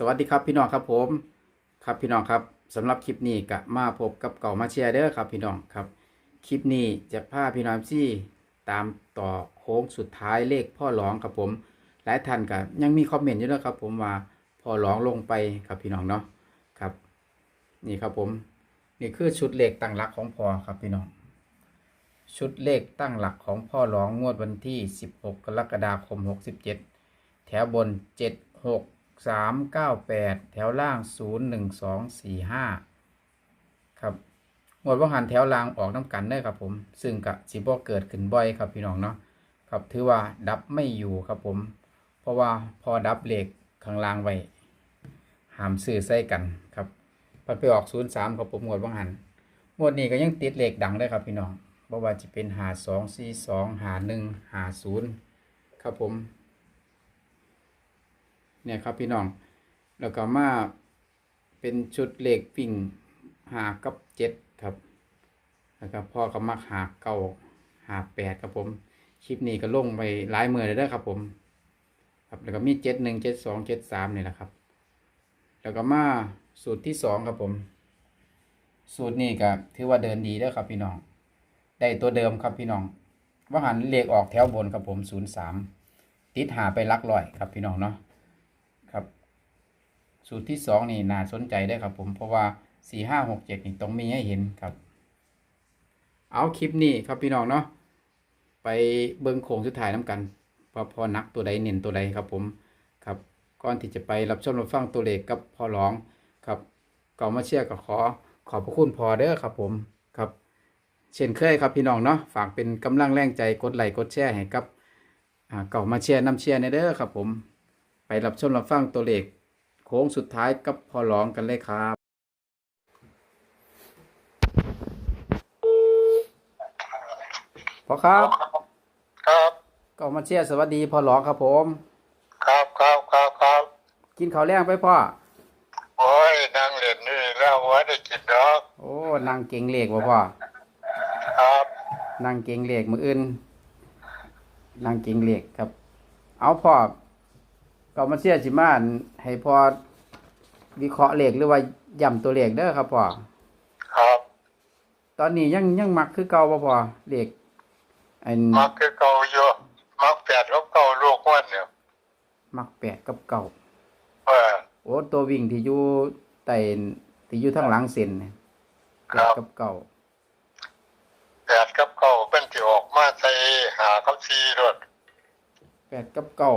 สวัสดีครับพี่น้องครับผม ครับพี่น้องครับสำหรับคลิปนี้ก็มาพบกับเก่ามาเชียร์เด้อครับพี่น้องครับ คลิปนี้จะพาพี่น้องที่ตามต่อโค้งสุดท้ายเลขพ่อหลองครับผม หลายท่านก็ยังมีคอมเมนต์อยู่นะครับผมว่าพ่อหลองลงไปครับพี่น้องเนาะครับ นี่ครับผม นี่คือชุดเลขตั้งหลักของพ่อครับพี่น้อง ชุดเลขตั้งหลักของพ่อหลองงวดวันที่ 16 กรกฎาคม 67 แถวบน 7 6 3 9 8แถวล่าง0 1 2 4 5ครับงวดว่าหันแถวล่างออกน้ำกันได้อครับผม ซึ่งกะสิบ่เกิดขึ้นบ่อยครับพี่น้องเนาะครับถือว่าดับไม่อยู่ครับผม เพราะว่าพอดับเหล็กข้างล่างไว้หามซื้อใส่กันครับพันไปออก0 3ครับผมงวดว่าหันงวดนี้ก็ยังติดเหล็กดังได้ครับพี่น้องเพราะว่าจะเป็นหาสองสี่สองหาหนึ่งหาศูนย์ครับผม เนี่ยครับพี่น้อง แล้วก็มาเป็นชุดเลขวิ่งหากับเจ็ดครับ แล้วก็พ่อก็มักหาเก้าหาแปดครับผม คลิปนี้ก็ลงไปหลายมือเลยเด้อครับผม ครับแล้วก็มีเจ็ดหนึ่งเจ็ดสองเจ็ดสามนี่แหละครับ แล้วก็มาสูตรที่สองครับผม สูตรนี้ก็ถือว่าเดินดีเด้อครับพี่น้อง ได้ตัวเดิมครับพี่น้องว่าหันเลขออกแถวบนครับผมศูนย์สามติดหาไปลักร้อยครับพี่น้องเนาะ สูตรที่สองนี่น่าสนใจได้ครับผมเพราะว่าสี่ห้าหกเจ็ดนี่ต้องมีให้เห็นครับ เอาคลิปนี้ครับพี่น้องเนาะไปเบิ้งโค้งสุดท้ายน้ำกันว่าพอนักตัวใดเน้นตัวใดครับผมครับก่อนที่จะไปรับชมรับฟังตัวเลขกับพอร้องครับก่อนมาเชียร์ก็ขอขอบพระคุณพอเด้อครับผมครับเช่นเคยครับพี่น้องเนาะฝากเป็นกำลังแรงใจกดไลค์กดแชร์ให้กับอ่าเก่ามาเชียร์น้ำเชียร์ในเด้อครับผม ไปรับชมรับฟังตัวเลข โค้งสุดท้ายกับพอร้องกันเลยครับ พอครับ ครับก็มาเชียร์สวัสดีพอร้องครับผม ครับครับครับครับกินข้าวแรงไปพ่อ โอ้ยนั่งเล่นนี่แล้วว่าได้กินดอกโอ้นางเก่งเลขบ่พ่อครับนางเก่งเลขมืออื่นนางเก่งเลขครับ เอาพ่อก็มาเชียร์สิมาอั่นให้พ่อ วิเคราะห์เลขหรือว่าย่ำตัวเลขเด้อครับพ่อครับ ตอนนี้ยังยังมักคือเก่าบ่พ่อเลขอันมักคือเก่าอยู่มักแปดกับเก่าลูกวันเนี่ยมักแปดกับเก่าเออโอ้ตัววิ่งที่อยู่ใต้ที่อยู่ทางหลังเส้นเนี่ยแปดกับเก่าแปดกับเก่าเป็นที่ออกมาใส่หากับซีรถแปดกับเก่า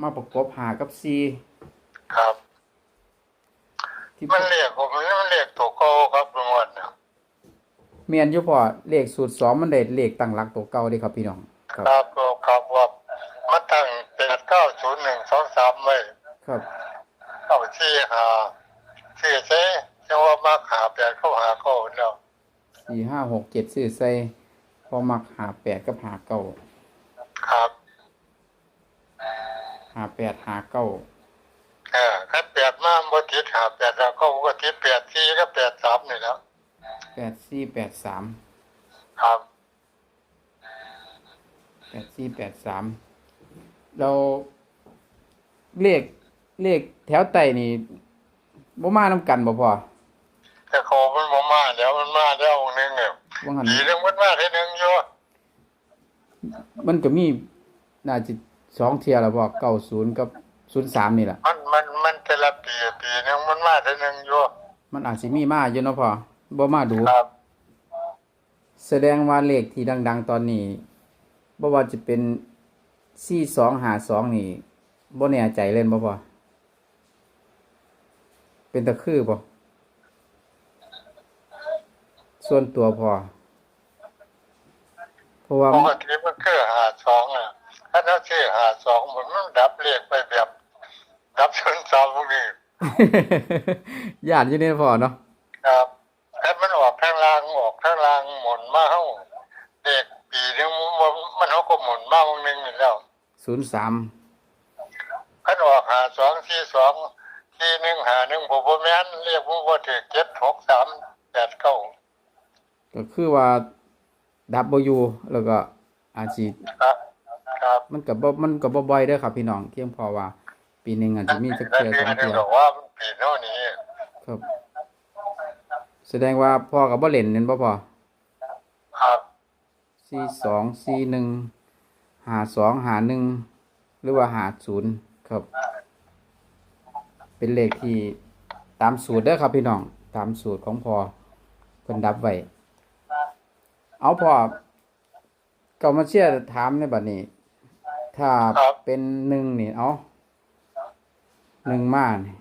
มาประกบหากับสี่ครับที่ มันเรียกผมมันเรียกตัวเก่าครับลุงวันเนี่ยเมียนอยู่พอเลขสูตรสองมันได้เลขตั้งหลักตัวเก่าเด้ครับพี่น้องครับครับก็ครับว่ามาตั้งแปดเก้าศูนย์หนึ่งสองสามไว้ครับเข้าที่หาที่เซ่จะว่ามาหาแปดเข้าหาเข้าเนาะสี่ห้าหกเจ็ดซื้อใส่พอมักหาแปดกับหาเก้าครับหาแปดหาเก้า เออคันแปดมาบ่ติดหาแปดแล้วก็ก็ติดแปดสี่ก็แปดสามนี่แหล้วแปดสี่แปดสามครับแปดสี่แปดสามเราเลขเลขแถวไต่นี่บ่มาน้ำกันบ่พอแต่เขามันบ่มาแล้วมันมาแล้วองค์หนึงเนี่ยว่างันปีหนึงมันมาทีหนึงอยู่มันก็มีน่าจะสองเทียแล้วพอเก้าศูนย์กับ ศูนย์สามนี่แหละมันมันมันแต่ละปีปีหนึงมันมาทีหนึงอยู่มันอาจสิมีมาอยู่เนาะพอบ่มาดู ครับ แสดงว่าเลขที่ดัง ๆ ตอนนี้บ่ว่าจะเป็นสี่สองหาสองนี่บ่แน่ใจเล่นบ่พอเป็นตะคือบ่ส่วนตัวพอเพราะว่าปกติมันคือหาสองอะถ้าเราชื่อหาสองมันมันดับเลขไปแบบ ดับชนสองพวกนี้ญาติอยู่นี่พอเนาะครับถ้ามันออกทางล่างออกทางล่างหมุนมาเฮาเด็กปีหนึงมันมันเฮาก็หมุนมาองค์หนึงนี่แล้วศูนย์สามขันออกหาสองที่สองที่หนึ่งหาหนึ่งผมบ่แม่นเรียกผมว่าถือเจ็ดหกสามแปดเก้าก็คือว่าดับบ่อยู่แล้วก็อาจสิครับครับมันก็บ่มันก็บ่บ่อยเด้อครับพี่น้องเพียงพอว่า ปีหนึ่งอาจจะมีสักแล้วเทื่อเดืสออนงหนึเทื่งอบอกว่ามันปีเท่านี้ครับ แสดงว่าพ่อกับบ่เล่นเน้นบ่พ่อครับสี่สองสี่หนึ่งหาสองหาหนึ่งหรือว่าหาศูนย์ครับ เป็นเลขที่ตามสูตรเด้อครับพี่น้องตามสูตรของพ่อเพิ่นดับไว้เอาพ่อเก่ามาเชื่อถามในบัดนี้ ถ้าเป็นหนึ่งนี่เอา หนึ่งมานี่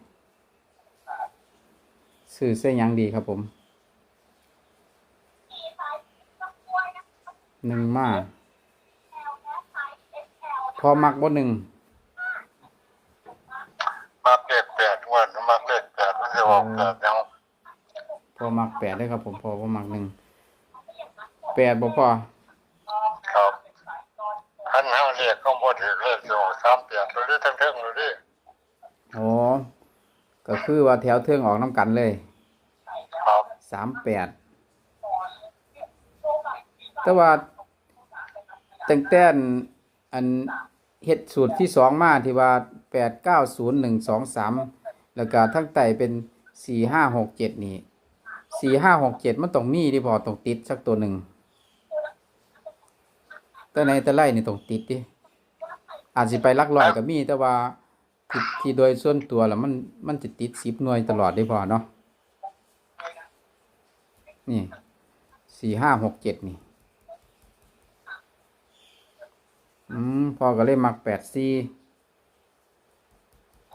สื่อเส้นยังดีครับผมหนึ่งมาพอมักบ่หนึ่งมาเลขแปดวันมาเลขแปดมันจะออกแปดยังพอมักแปดได้ครับผมพอพอมักหนึ่งแปดบ่พอ ครับขันห้าเลขก็บ่ถือเลขสิออกสามแปดเลยทั้งเทิงเลยดิ โอ้ก็ คือว่าแถวเทืองออกน้ำกันเลยครับสามแปดแต่ว่าตั้งแต่อันเฮ็ดสูตรที่สองมาที่ว่าแปดเก้าศูนย์หนึ่งสองสามแล้วก็ทั้งไตเป็นสี่ห้าหกเจ็ดนี่สี่ห้าหกเจ็ดมันต้องมีที่พอต้องติดสักตัวหนึ่งแต่ในแต่ไรนี่ต้องติดดิอาจจะไปลักลอยก็มีแต่ว่า ที่ที่โดยส่วนตัวแล้วมันมันจะติดสิบหน่วยตลอดได้พอเนาะนี่สี่ห้าหกเจ็ดนี่ อืมพอก็เลยมักแปดสี่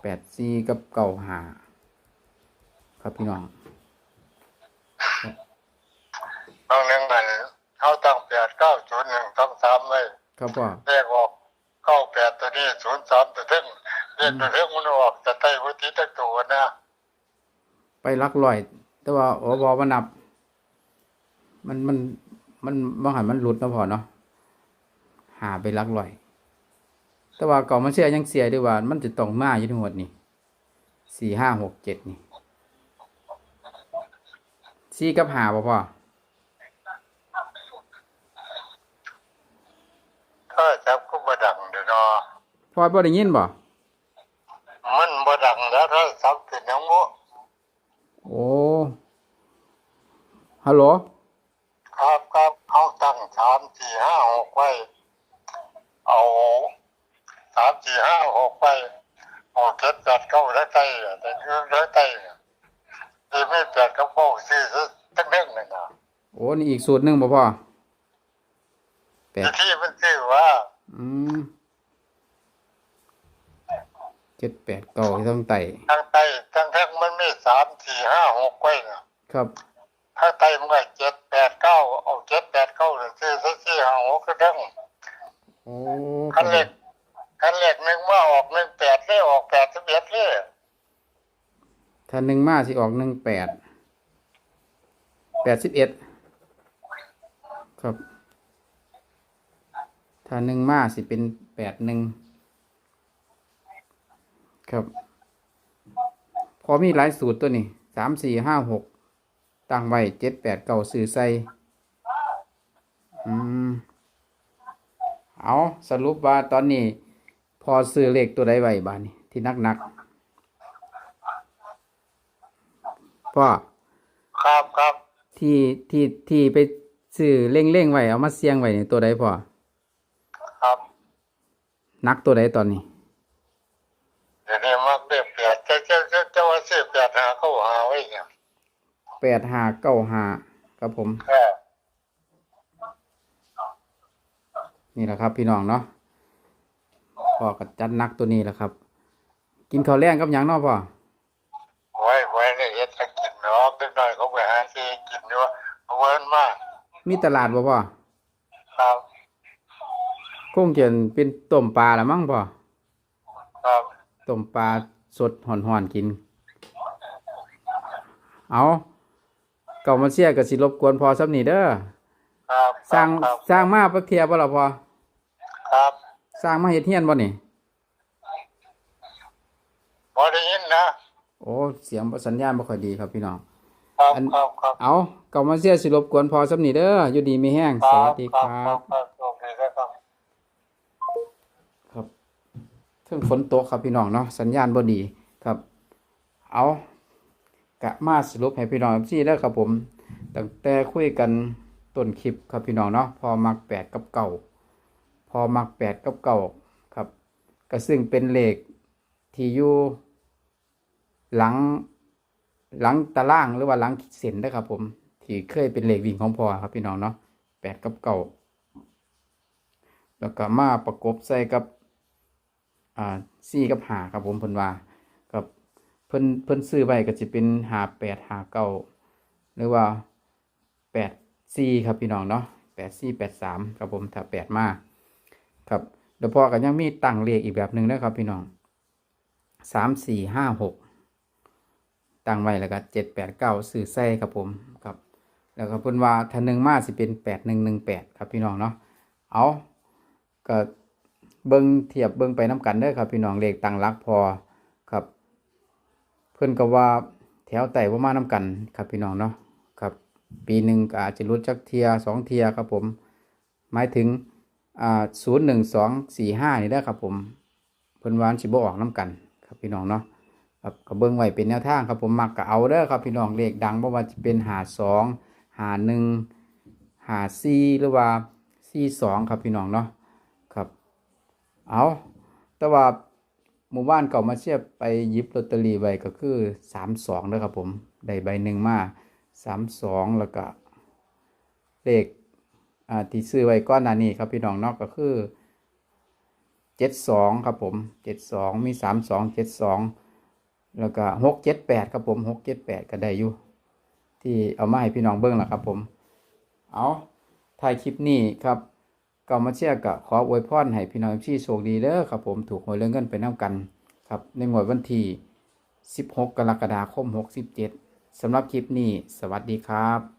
แปดสี่กับเก่าหาครับพี่น้องบางหนึ่งมันเขาตั้งแปดเก้าศูนย์หนึ่งสองสามเลยครับพ่อ เลขออกเก้าแปดตัวนี้ศูนย์สาม ตัวเทึงเลขตัวเทึงมันออกจะไต่วุฒิตะตัวนะไปลักลอย แต่ว่าโอ้บอมันนับ มันมันมันบางหันมันหลุดเนาะพอเนาะหาไปลักลอย แต่ว่าเก่ามันเสียยังเสียด้วยว่า มันจะต้องมาอยู่ทั้งหมดนี่สี่ห้าหกเจ็ดนี่สี่กับหาบ่พ่อถ้าจับก็บ่ดังเดี๋ยวเนาะพ่อบ่ได้ยินบ่ มันบ่ดังแล้วถ้าซับขึ้นยังบ่ โอ้ฮัลโหลครับครับเอาตั้งสามสี่ห้าหกไว้ เอาสามสี่ห้าหกไปเอาเจ็ดแปดเก้าแล้วใจอะแต่เรื่องแล้วใจอะที่ไม่แปดกับเก้าซื้อซะทั้งเรื่องเลยนะโอ้นี่อีกสูตรหนึ่งบ่พ่อแปดที่ที่มันซื้อว่า อืมเจ็ดแปดเก้าที่ต้องไต่ทางใต้ ทางแท้งมันมีสามสี่ห้าหกไว้นะครับทางใต้มันก็เจ็ดแปดเก้าเอาเจ็ดแปดเก้าเลยซื้อซะสี่ห้าหกก็ทั้งโอ้คันเล็กคันเล็กหนึ่งว่าออกหนึ่งแปดเลยออกแปดสิบเอ็ดเลยถ้าหนึ่งมาสิออกหนึ่งแปดแปดสิบเอ็ดครับ ถ้าหนึ่งมาสิเป็นแปดหนึ่งครับ พอมีหลายสูตรตัวนี้สามสี่ห้าหกตั้งไว้เจ็ดแปดเก้าสื่อใส่อืมเอาสรุปว่าตอนนี้ พอซื้อเลขตัวใดไว้บ้านี้ที่นักนักๆพ่อครับครับที่ที่ที่ไปซื้อเล่งเล่งๆไว้เอามาเสียงไว้นี่ตัวใดพ่อครับนักตัวใดตอนนี้เดี๋ยวนี้มักเรียบ แปดเจ้าเจ้าเจ้าเจ้าว่าซื้อแปดหาเข้าหาไว้เนี่ยแปดห้าเก้าห้าครับผม เออนี่แหละครับ พี่น้องเนาะพ่อก็จัดนักตัวนี้แหละครับ กินข้าวแรงกับหยังเนาะพ่อไว้ไว้เนี่ยเอ็ดให้กินเนาะเล็กน้อยเขาไปหาซื้อกินเนาะเพราะว่ามันมากมีตลาดบ่พ่อครับคงจะเป็นต้มปลาละมั้งพ่อครับต้มปลา สดห่อนๆกิน เอาเก่ามาเชียกับสิรบกวนพอสับนี่เด้อครับสร้างครับสร้างมาปักเทียบ่ล่ะพอครับสร้างมาเฮ็ดเฮียนบ่นี่ พอได้ยินนะโอ้เสียงสัญญาณบ่ค่อยดีครับพี่น้อง ครับอัน ครับครับเอาเก่ามาเชียสิรบกวนพอสับนี่เด้ออยู่ดีมีแห้งสวัสดีครัครับ บครับโอเคครับครับ เพิ่งฝนตกครับพี่น้องเนาะสัญญาณบ่ดีครับ เอากะมาสรุปให้พี่น้องที่ได้อครับผมตั้งแต่คุยกันต้นคลิปครับพี่น้องเนาะพอมักแปดกับเก่าพอมักแปดกับเก่าครับก็ซึ่งเป็นเลขที่อยู่หลังหลังตารางหรือว่าหลังเส้นนะครับผม ที่เคยเป็นเลขวิ่งของพอครับพี่น้องเนาะแปดกับเก่าแล้วก็มาประกบใส่กับ อ่าสี่กับหาครับผมเพิ่นว่ากับเพิ่นเพิ่นซื้อไว้ก็จะเป็นหาแปดหาเก้าหรือว่าแปดสี่ครับพี่น้องเนาะแปดสี่แปดสามครับผมถ้าแปดมาครับเดี๋ยวพอกันยังมีตั้งเลขอีกแบบหนึ่งนะครับพี่น้องสามสี่ห้าหกตั้งไว้แล้วก็เจ็ดแปดเก้าซื้อใส่ครับผมครับแล้วก็เพิ่นว่าถ้าหนึ่งมาสิเป็นแปดหนึ่งหนึ่งแปดครับพี่น้องเนาะเอาก็ เบิ้งเทียบเบิ้งไปน้ำกันเด้อครับ พี่น้องเลขตังลักพอครับ เพื่อนก็ว่าแถวไต่ว่ามาน้ำกันครับพี่น้องเนาะครับ ปีหนึ่งอาจจะรุดจักเทียสองเทียครับผมหมายถึงอ่าศูนย์หนึ่งสองสี่ห้านี่ได้ครับผม เพิ่อนวาอันสิบออกน้ำกันครับพี่น้องเนาะครับก็เบิ้งไว้เป็นแนวทางครับผมมักก็เอาเด้อครับพี่น้องเลขดังบ่ว่าจะเป็นหาสองหาหนึ่งหาสี่หรือว่าสี่สองครับพี่น้องเนาะ เอาแต่ว่าหมู่บ้านเก่ามาเชียบไปยิบลอตเตอรี่ไว้ก็คือสามสองนะครับผม ได้ใบหนึ่งมาสามสองแล้วก็เลขอ่าที่ซื้อไว้ก้อนนานี้ครับพี่น้องนอกก็คือเจ็ดสองครับผมเจ็ดสองมีสามสองเจ็ดสองแล้วก็หกเจ็ดแปดครับผมหกเจ็ดแปดก็ได้อยู่ ที่เอามาให้พี่น้องเบิ้งแหละครับผม เอาถ่ายคลิปนี้ครับ ก็มาเชียร์กับขออวยพรให้พี่น้องที่โชคดีเด้อครับผมถูกหวยเรื่องเงินไปน้ำกันครับในงวดวันที่ 16 กรกฎาคม 67สำหรับคลิปนี้ สวัสดีครับ